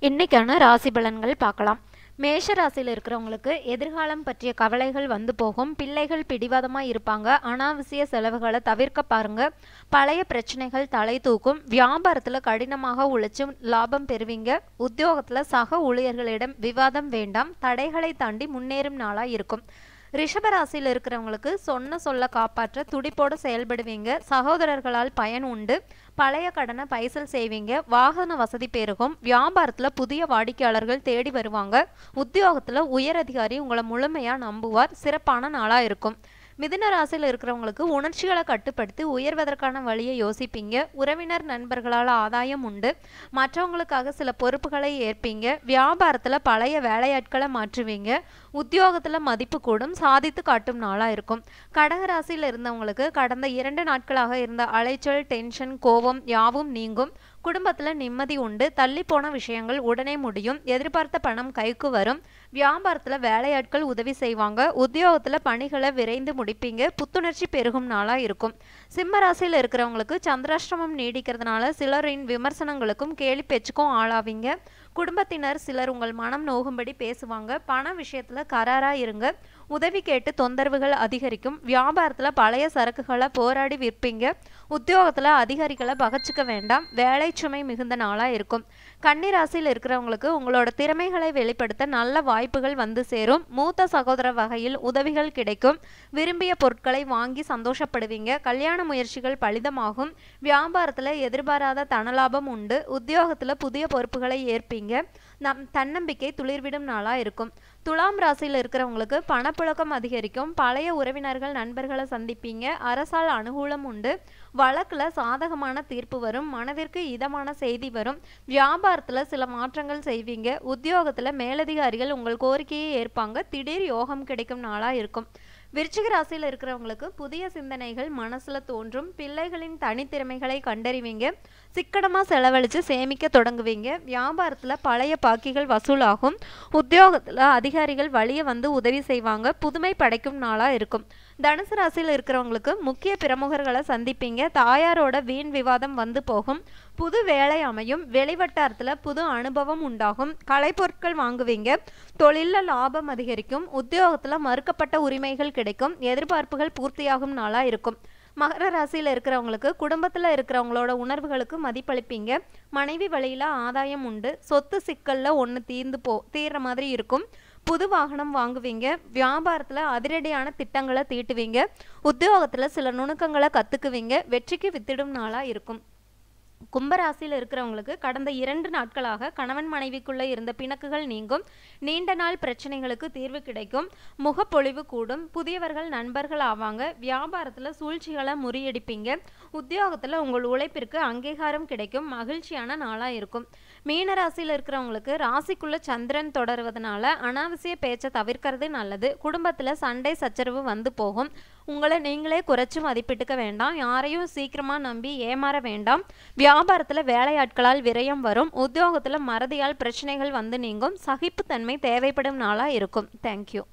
இன்னைக்கான ராசி பலன்கள் பார்க்கலாம். மேஷ ராசியில் இருக்கிறவங்களுக்கு எதிர்காலம் பற்றிய கவலைகள் வந்து போகும். பிள்ளைகள் பிடிவாதமாக இருப்பாங்க. அனாவசிய செலவுகளை தவிர்க்க பாருங்க. பழைய பிரச்சனைகள் தலை தூக்கும். வியாபாரத்தில் கடினமாக உழைச்சும் லாபம் பெறுவீங்க. உத்தியோகத்தில் சக ஊழியர்களிடம் விவாதம் வேண்டாம். தடைகளை தாண்டி முன்னேறும் நாளாக இருக்கும். ரிஷபராசியில் இருக்கிறவங்களுக்கு சொன்ன சொல்ல காப்பாற்ற துடிப்போடு செயல்படுவீங்க. சகோதரர்களால் பயன் உண்டு. பழைய கடனை பைசல் செய்வீங்க. வாகன வசதி பெருகும். வியாபாரத்தில் புதிய வாடிக்கையாளர்கள் தேடி வருவாங்க. உத்தியோகத்தில் உயர் அதிகாரி உங்களை முழுமையாக நம்புவார். சிறப்பான நாளாக இருக்கும். மிதுன ராசியில் இருக்கிறவங்களுக்கு உணர்ச்சிகளை கட்டுப்படுத்தி உயர்வதற்கான வழியை யோசிப்பீங்க. உறவினர் நண்பர்களால் ஆதாயம் உண்டு. மற்றவங்களுக்காக சில பொறுப்புகளை ஏற்பீங்க. வியாபாரத்தில் பழைய வேலையாட்களை மாற்றுவீங்க. உத்தியோகத்தில் மதிப்பு கூடும் சாதித்து காட்டும் நாளாக இருக்கும். கடக ராசியில் இருந்தவங்களுக்கு கடந்த இரண்டு நாட்களாக இருந்த அலைச்சல் டென்ஷன் கோபம் யாவும் நீங்கும். குடும்பத்தில் நிம்மதி உண்டு. தள்ளி போன விஷயங்கள் உடனே முடியும். எதிர்பார்த்த பணம் கைக்கு வரும். வியாபாரத்தில் வேலையாட்கள் உதவி செய்வாங்க. உத்தியோகத்தில் பணிகளை விரைந்து முடிப்பீங்க. புத்துணர்ச்சி பெருகும் நாளாக இருக்கும். சிம்ம ராசியில் இருக்கிறவங்களுக்கு சந்திராஷ்டிரமம் நீடிக்கிறதுனால சிலரின் விமர்சனங்களுக்கும் கேலி பேச்சுக்கும் ஆளாவீங்க. குடும்பத்தினர் சிலர் உங்கள் மனம் நோகும்படி பேசுவாங்க. பண விஷயத்தில் கராராக இருங்க. உதவி கேட்டு தொந்தரவுகள் அதிகரிக்கும். வியாபாரத்தில் பழைய சரக்குகளை போராடி விற்பீங்க. உத்தியோகத்தில் அதிகாரிகளை பகச்சிக்க வேண்டாம். வேலை சுமை மிகுந்த நாளாக இருக்கும். கன்னிராசியில் இருக்கிறவங்களுக்கு உங்களோட திறமைகளை வெளிப்படுத்த நல்ல வாய்ப்புகள் வந்து சேரும். மூத்த சகோதர வகையில் உதவிகள் கிடைக்கும். விரும்பிய பொருட்களை வாங்கி சந்தோஷப்படுவீங்க. கல்யாண முயற்சிகள் பலிதமாகும். வியாபாரத்தில் எதிர்பாராத தனலாபம் உண்டு. உத்தியோகத்தில் புதிய பொறுப்புகளை ஏற்பீங்க. நம் தன்னம்பிக்கை துளிர்விடும் நாளாக இருக்கும். துலாம் ராசியில் இருக்கிறவங்களுக்கு பணப்புழக்கம் அதிகரிக்கும். பழைய உறவினர்கள் நண்பர்களை சந்திப்பீங்க. அரசால் அனுகூலம் உண்டு. வழக்கில் சாதகமான தீர்ப்பு வரும் மனதிற்கு இதமான செய்தி வரும். வியாபாரத்தில் சில மாற்றங்கள் செய்வீங்க. உத்தியோகத்தில் மேலதிகாரிகள் உங்கள் கோரிக்கையை ஏற்பாங்க. திடீர் யோகம் கிடைக்கும் நாளாக இருக்கும். விருச்சிக ராசியில் இருக்கிறவங்களுக்கு புதிய சிந்தனைகள் மனசில் தோன்றும். பிள்ளைகளின் தனித்திறமைகளை கண்டறிவீங்க. சிக்கனமாக செலவழித்து சேமிக்க தொடங்குவீங்க. வியாபாரத்தில் பழைய பாக்கிகள் வசூலாகும். உத்தியோகத்தில் அதிகாரிகள் வழியை வந்து உதவி செய்வாங்க. புதுமை படைக்கும் நாளாக இருக்கும். தனுசு ராசியில் இருக்கிறவங்களுக்கு முக்கிய பிரமுகர்களை சந்திப்பீங்க. தாயாரோட வீண் விவாதம் வந்து போகும். புது வேலை அமையும். வெளிவட்டாரத்தில் புது அனுபவம் உண்டாகும். கலைப்பொருட்கள் வாங்குவீங்க. தொழிலில் லாபம் அதிகரிக்கும். உத்தியோகத்தில் மறுக்கப்பட்ட உரிமைகள் கிடைக்கும். எதிர்பார்ப்புகள் பூர்த்தியாகும் நாளாக இருக்கும். மகர ராசியில் இருக்கிறவங்களுக்கு குடும்பத்தில் இருக்கிறவங்களோட உணர்வுகளுக்கு மதிப்பளிப்பீங்க. மனைவி வழியில் ஆதாயம் உண்டு. சொத்து சிக்கலில் ஒன்று தீர்ந்து போ தீர்ற மாதிரி இருக்கும். புது வாகனம் வாங்குவீங்க. வியாபாரத்தில் அதிரடியான திட்டங்களை தீட்டுவீங்க. உத்தியோகத்தில் சில நுணுக்கங்களை கற்றுக்குவீங்க வெற்றிக்கு வித்திடும் நாளாக இருக்கும். கும்பராசியில் இருக்கிறவங்களுக்கு கடந்த இரண்டு நாட்களாக கணவன் மனைவிக்குள்ளே இருந்த பிணக்குகள் நீங்கும். நீண்ட நாள் பிரச்சனைகளுக்கு தீர்வு கிடைக்கும். முகப்பொழிவு கூடும். புதியவர்கள் நண்பர்கள் ஆவாங்க. வியாபாரத்தில் சூழ்ச்சிகளை முறியடிப்பீங்க. உத்தியோகத்தில் உங்கள் உழைப்பிற்கு அங்கீகாரம் கிடைக்கும். மகிழ்ச்சியான நாளாக இருக்கும். மீனராசியில் இருக்கிறவங்களுக்கு ராசிக்குள்ள சந்திரன் தொடருவதனால அனாவசிய பேச்சை தவிர்க்கிறது நல்லது. குடும்பத்தில் சண்டை சச்சரவு வந்து போகும். உங்களை நீங்களே குறைச்சி மதிப்பிட்டுக்க வேண்டாம். யாரையும் சீக்கிரமாக நம்பி ஏமாற வேண்டாம். வியாபாரத்தில் வேலையாட்களால் விரயம் வரும். உத்தியோகத்தில் மறதியால் பிரச்சனைகள் வந்து நீங்கும். சகிப்புத்தன்மை தேவைப்படும் நாளாக இருக்கும். தேங்க்யூ